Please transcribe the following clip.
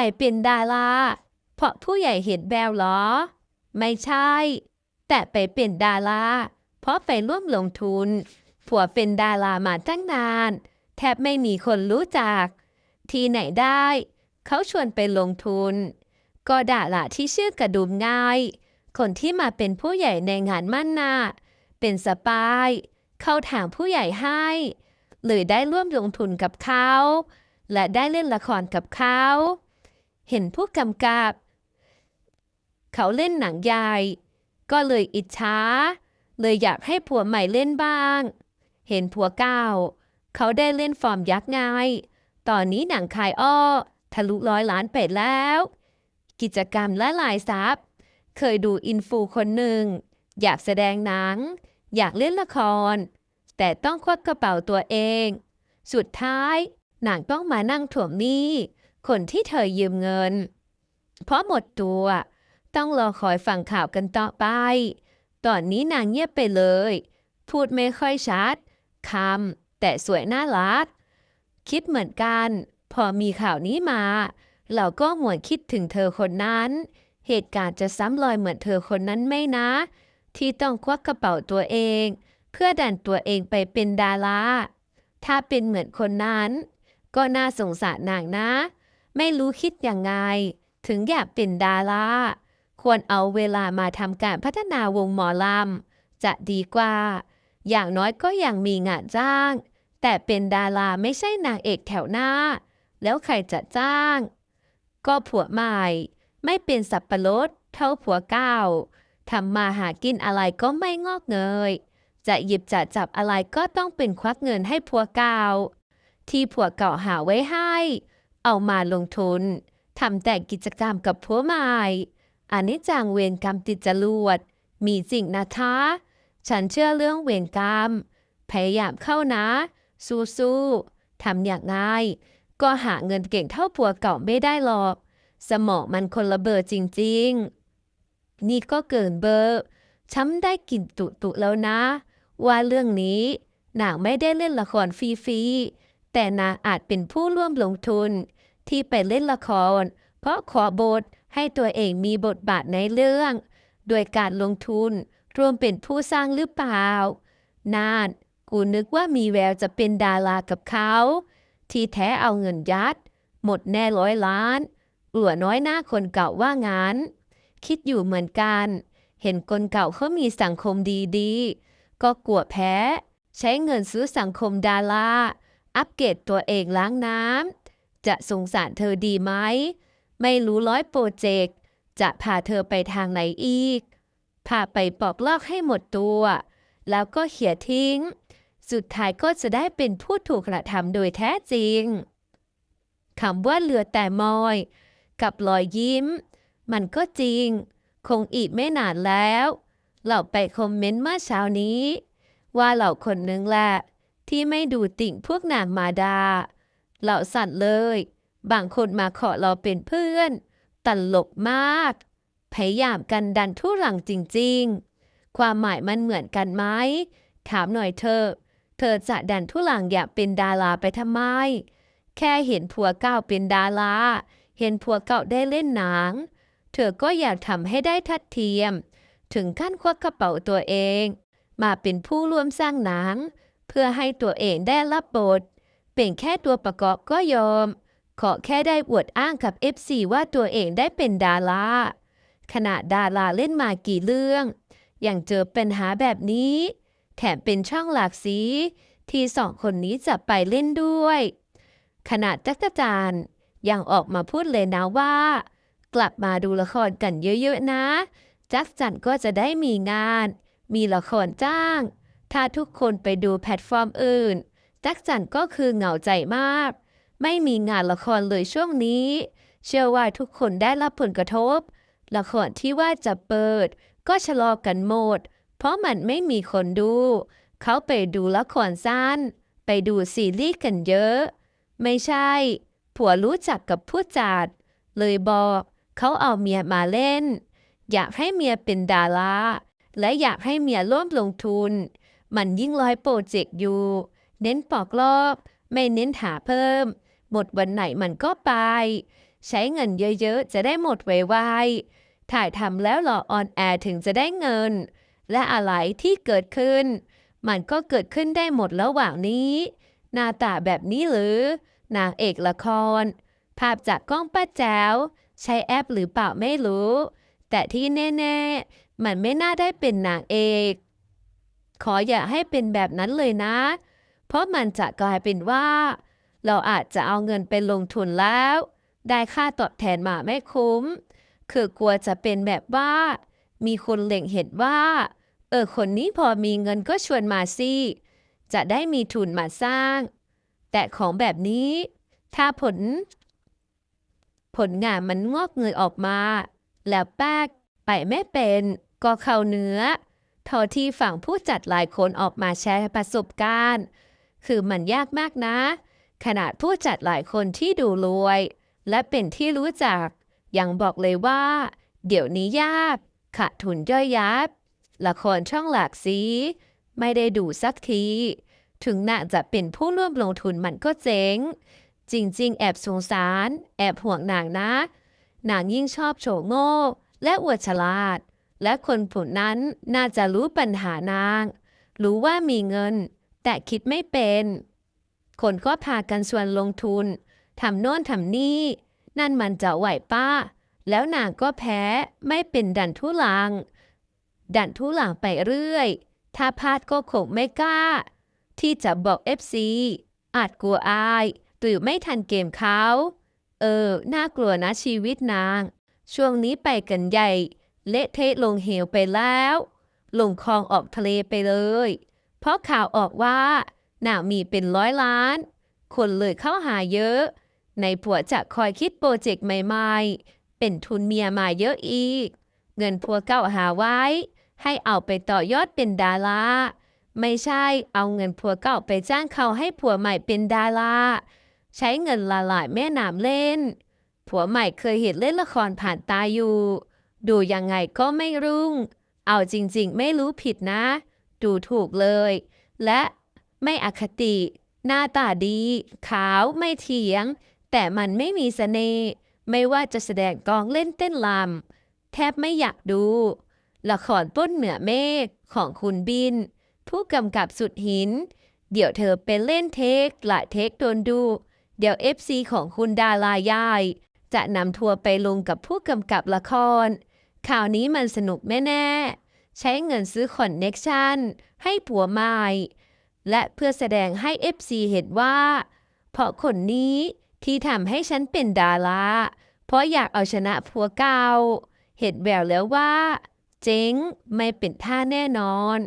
ไปเป็นดาราเพราะผู้ใหญ่เห็นแววเหรอ ไม่ใช่ แต่ไปเป็นดาราเพราะไปร่วมลงทุน ผัวเป็นดารามาตั้งนาน แทบไม่มีคนรู้จัก ที่ไหนได้ เขาชวนไปลงทุน ก็ดาราที่ชื่อกระดุมง่าย คนที่มาเป็นผู้ใหญ่ในงานมั่นนาเป็นสปาย เข้าถามผู้ใหญ่ให้เลยได้ร่วมลงทุนกับเขา และได้เล่นละครกับเขา เห็นผู้กำกับ เขาเล่นหนังใหญ่ก็เลยอิจฉาเลยอยากให้ผัวใหม่เล่นบ้าง เห็นผัวเก่า เขาได้เล่นฟอร์มยักษ์ไงตอนนี้หนังขายอ้อ ทะลุร้อยล้านเป็ดแล้ว กิจกรรมและหลายทรัพย์เคยดูอินฟูคนหนึ่ง อยากแสดงหนัง อยากเล่นละคร แต่ต้องควักกระเป๋าตัวเอง สุดท้ายหนางต้องมานั่งถ่วงหนี้ คนที่เธอยืมเงิน เพราะหมดตัว ต้องรอคอยฟังข่าวกันต่อไป ตอนนี้นางเงียบไปเลย พูดไม่ค่อยชัดคำแต่สวยน่ารัก คิดเหมือนกัน พอมีข่าวนี้มา เราก็หวนคิดถึงเธอคนนั้น เหตุการณ์จะซ้ำรอยเหมือนเธอคนนั้นไหมนะ ที่ต้องควักกระเป๋าตัวเอง เพื่อดันตัวเองไปเป็นดาราถ้าเป็นเหมือนคนนั้น ก็น่าสงสารนางนะ ไม่รู้คิดยังไง ถึงอยากเป็นดาราควรเอาเวลามาทำการพัฒนาวงหมอลำจะดีกว่า อย่างน้อยก็ยังมีงานจ้าง แต่เป็นดาราไม่ใช่นางเอกแถวหน้า แล้วใครจะจ้าง ก็ผัวใหม่ ไม่เป็นสับปะรดเท่าผัวเก่าทำมาหากินอะไรก็ไม่งอกเงย จะหยิบจะจับอะไรก็ต้องเป็นควักเงินให้ผัวเก่า ที่ผัวเก่าหาไว้ให้ เอามาลงทุนทำแต่กิจกรรมกับผัวใหม่อันนี้จางเวรกรรมติดจรวด มีจริงนะคะฉันเชื่อเรื่องเวรกรรม พยายามเข้านะ สู้ๆทำอย่างไงก็หาเงินเก่งเท่าผัวเก่าไม่ได้หรอก สมองมันคนละเบอร์จริงๆ นี่ก็เกินเบอร์ช้ำได้กลิ่นตุตุแล้วนะ ว่าเรื่องนี้นางไม่ได้เล่นละครฟรีๆ แต่นาอาจเป็นผู้ร่วมลงทุน ที่ไปเล่นละคร เพราะขอบทให้ตัวเองมีบทบาทในเรื่อง โดยการลงทุนรวมเป็นผู้สร้างหรือเปล่า นานกูนึกว่ามีแววจะเป็นดารากับเขา ที่แท้เอาเงินยัด หมดแน่ร้อยล้านหัวน้อยหน้าคนเก่าว่างั้น คิดอยู่เหมือนกัน เห็นคนเก่าเขามีสังคมดีๆ ก็กลัวแพ้ ใช้เงินซื้อสังคมดารา อัปเกรดตัวเองล้างน้ำ จะสงสารเธอดีไหม ไม่รู้ร้อยโปรเจกต์ จะพาเธอไปทางไหนอีก พาไปปอกลอกให้หมดตัว แล้วก็เขี่ยทิ้ง สุดท้ายก็จะได้เป็นผู้ถูกกระทำโดยแท้จริง คำว่าเหลือแต่มอย กับรอยยิ้ม มันก็จริง คงอีกไม่นานแล้ว เราไปคอมเมนต์เมื่อเช้านี้ ว่าเหล่าคนนึงแหละ ที่ไม่ดูติ่งพวกนางมาดา เหล่าสัตว์เลย บางคนมาขอเราเป็นเพื่อน ตลกมาก พยายามกันดันทุรังจริงๆ ความหมายมันเหมือนกันไหม ถามหน่อยเธอ เธอจะดันทุลังอยากเป็นดาราไปทำไม แค่เห็นผัวเก่าเป็นดารา เห็นผัวเก่าได้เล่นหนัง เธอก็อยากทำให้ได้ทัดเทียม ถึงขั้นควักกระเป๋าตัวเอง มาเป็นผู้ร่วมสร้างหนัง เพื่อให้ตัวเองได้รับบท เป็นแค่ตัวประกอบก็ยอม ขอแค่ได้อวดอ้างกับ FC ว่าตัวเองได้เป็นดาราขณะดาราเล่นมากี่เรื่องยังเจอปัญหาแบบนี้ แถมเป็นช่องหลากสีที่สองคนนี้จะไปเล่นด้วย ขณะจักรจานยังออกมาพูดเลยนะว่า กลับมาดูละครกันเยอะๆนะ จักรจันก็จะได้มีงาน มีละครจ้าง ถ้าทุกคนไปดูแพลตฟอร์มอื่น จักจันก็คือเหงาใจมาก ไม่มีงานละครเลยช่วงนี้ เชื่อว่าทุกคนได้รับผลกระทบ ละครที่ว่าจะเปิด ก็ชะลอกันหมด เพราะมันไม่มีคนดู เขาไปดูละครสั้น ไปดูซีรีส์กันเยอะ ไม่ใช่ ผัวรู้จักกับผู้จัด เลยบอกเขาเอาเมียมาเล่น อยากให้เมียเป็นดาราและอยากให้เมียร่วมลงทุน มันยิ่งร้อยโปรเจกต์อยู่ เน้นปอกลอกไม่เน้นหาเพิ่ม หมดวันไหนมันก็ไป ใช้เงินเยอะๆ จะได้หมดไวๆ ถ่ายทำแล้วรอออนแอร์ถึงจะได้เงิน และอะไรที่เกิดขึ้น มันก็เกิดขึ้นได้หมดระหว่างนี้ หน้าตาแบบนี้หรือนางเอกละคร ภาพจากกล้องป้าแจ๋วใช้แอปหรือเปล่าไม่รู้ แต่ที่แน่ ๆ มันไม่น่าได้เป็นนางเอก ขออย่าให้เป็นแบบนั้นเลยนะ เพราะมันจะกลายเป็นว่า เราอาจจะเอาเงินไปลงทุนแล้ว ได้ค่าตอบแทนมาไม่คุ้ม คือกลัวจะเป็นแบบว่า มีคนเล็งเห็นว่า เออคนนี้พอมีเงินก็ชวนมาสิจะได้มีทุนมาสร้าง แต่ของแบบนี้ ถ้าผล ผลงานมันงอกเงยออกมา แล้วแป๊กไปไม่เป็น ก็เข้าเนื้อ เทอที่ฝั่งผู้จัดหลายคนออกมาแชร์ประสบการณ์ คือมันยากมากนะ ขนาดผู้จัดหลายคนที่ดูรวย และเป็นที่รู้จัก ยังบอกเลยว่า เดี๋ยวนี้ยากขาดทุนย่อยยับ ละครช่องหลากสี ไม่ได้ดูสักที ถึงน่าจะเป็นผู้ร่วมลงทุนมันก็เจ๊งจริง ๆ แอบสงสาร แอบห่วงนางนะ นางยิ่งชอบโฉโง่ และอวดฉลาด และคนผู้นั้นน่าจะรู้ปัญหานาง รู้ว่ามีเงิน แต่คิดไม่เป็น คนก็พากันชวนลงทุนทำโน่นทำนี่ นั่นมันจะไหวป้า แล้วนางก็แพ้ไม่เป็นดันทุลัง ดันทุลังไปเรื่อย ถ้าพลาดก็คงไม่กล้า ที่จะบอก FC อาจกลัวอายหรือไม่ทันเกมเขา เออ น่ากลัวนะชีวิตนาง ช่วงนี้ไปกันใหญ่ เละเทะลงเหวไปแล้ว ลงคลองออกทะเลไปเลย เพราะข่าวออกว่าหนามีเป็นร้อยล้าน คนเลยเข้าหาเยอะ ในผัวจะคอยคิดโปรเจกต์ใหม่ๆ เป็นทุนเมียมาเยอะอีก เงินผัวเก่าหาไว้ ให้เอาไปต่อยอดเป็นดาราไม่ใช่เอาเงินผัวเก่าไปจ้างเขาให้ผัวใหม่เป็นดาราใช้เงินละลายแม่น้ำเล่น ผัวใหม่เคยเห็นเล่นละครผ่านตาอยู่ ดูยังไงก็ไม่รุ่ง เอาจริงๆ ไม่รู้ผิดนะ ดูถูกเลย และไม่อคติ หน้าตาดี ขาวไม่เถียง แต่มันไม่มีเสน่ห์ไม่ว่าจะแสดงกองเล่นเต้นลำแทบไม่อยากดู ละครป้นเหนือเมฆของคุณบิน ผู้กำกับสุดหิน เดี๋ยวเธอเป็นเล่นเทคหลายเทคโดนดู เดี๋ยว FC ของคุณดารายายจะนำทัวร์ไปลงกับผู้กำกับละคร ข่าวนี้มันสนุกแน่ๆ ใช้เงินซื้อคอนเน็กชันให้ผัวใหม่ และเพื่อแสดงให้ FC เห็นว่า เพราะคนนี้ที่ทำให้ฉันเป็นดาราเพราะอยากเอาชนะผัวเก่า เห็นแววแล้วว่า เจ๊งไม่เป็นท่าแน่นอน